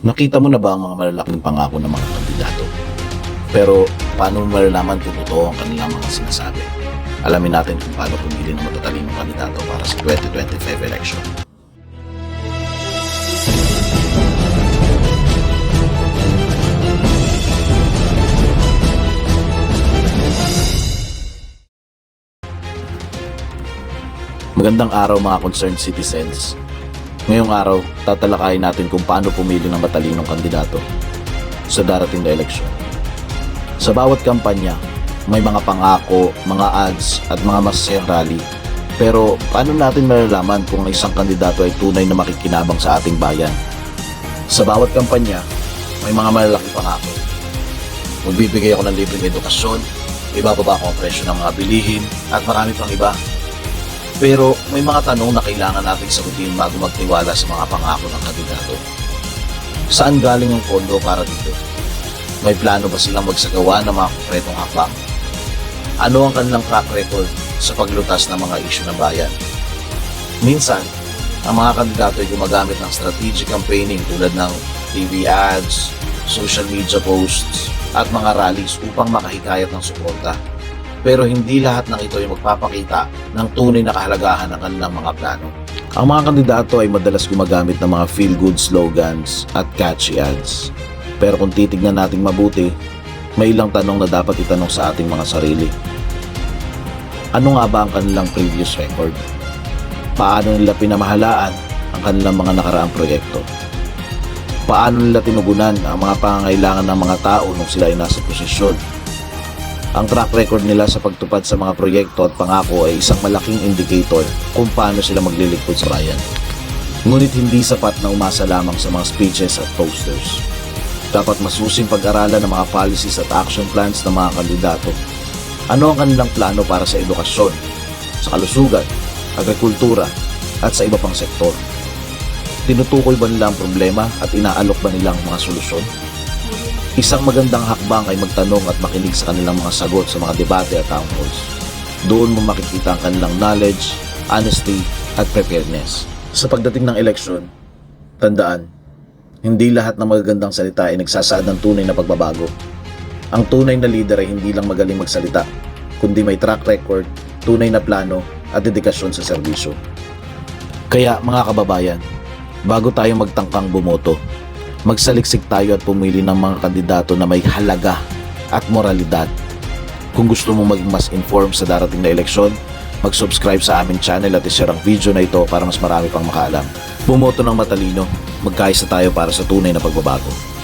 Nakita mo na ba ang mga malalaking pangako ng mga kandidato? Pero paano mo malalaman kung totoo ang kanilang mga sinasabi? Alamin natin kung paano pumili ng matatalinong kandidato para sa 2025 election. Magandang araw mga concerned citizens. Ngayong araw, tatalakayin natin kung paano pumili ng matalinong kandidato sa darating na eleksyon. Sa bawat kampanya, may mga pangako, mga ads at mga masasayang rally. Pero paano natin malalaman kung ang isang kandidato ay tunay na makikinabang sa ating bayan? Sa bawat kampanya, may mga malalaki pangako. Magbibigay ako ng libreng edukasyon, ibababa ko ang presyo ng mga bilihin, at marami pang iba. Pero may mga tanong na kailangan nating sagutin bago magtiwala sa mga pangako ng kandidato. Saan galing ang pondo para dito? May plano ba silang magsagawa ng mga konkretong hakbang? Ano ang kanilang track record sa paglutas ng mga isyu ng bayan? Minsan, ang mga kandidato ay gumagamit ng strategic campaigning tulad ng TV ads, social media posts, at mga rallies upang makahikayat ng suporta. Pero hindi lahat ng ito ay magpapakita ng tunay na kahalagahan ng kanilang mga plano. Ang mga kandidato ay madalas gumagamit ng mga feel-good slogans at catchy ads. Pero kung titignan nating mabuti, may ilang tanong na dapat itanong sa ating mga sarili. Ano nga ba ang kanilang previous record? Paano nila pinamahalaan ang kanilang mga nakaraang proyekto? Paano nila tinugunan ang mga pangangailangan ng mga tao nung sila ay nasa posisyon? Ang track record nila sa pagtupad sa mga proyekto at pangako ay isang malaking indicator kung paano sila maglilingkod sa bayan. Ngunit hindi sapat na umasa lamang sa mga speeches at posters. Dapat masusing pag-aralan ng mga policies at action plans ng mga kandidato. Ano ang kanilang plano para sa edukasyon, sa kalusugan, agrikultura, at sa iba pang sektor? Tinutukoy ba nila ang problema at inaalok ba nilang mga solusyon? Isang magandang hakbang ay magtanong at makinig sa kanilang mga sagot sa mga debate at town halls. Doon mo makikita ang kanilang knowledge, honesty, at preparedness. Sa pagdating ng eleksyon, tandaan, hindi lahat ng magagandang salita ay nagsasaad ng tunay na pagbabago. Ang tunay na leader ay hindi lang magaling magsalita, kundi may track record, tunay na plano, at dedikasyon sa serbisyo. Kaya mga kababayan, bago tayo magtangkang bumoto, magsaliksik tayo at pumili ng mga kandidato na may halaga at moralidad. Kung gusto mo maging mas informed sa darating na eleksyon, mag-subscribe sa aming channel at ishare ang video na ito para mas marami pang makaalam. Bumoto ng matalino, magkaisa tayo para sa tunay na pagbabago.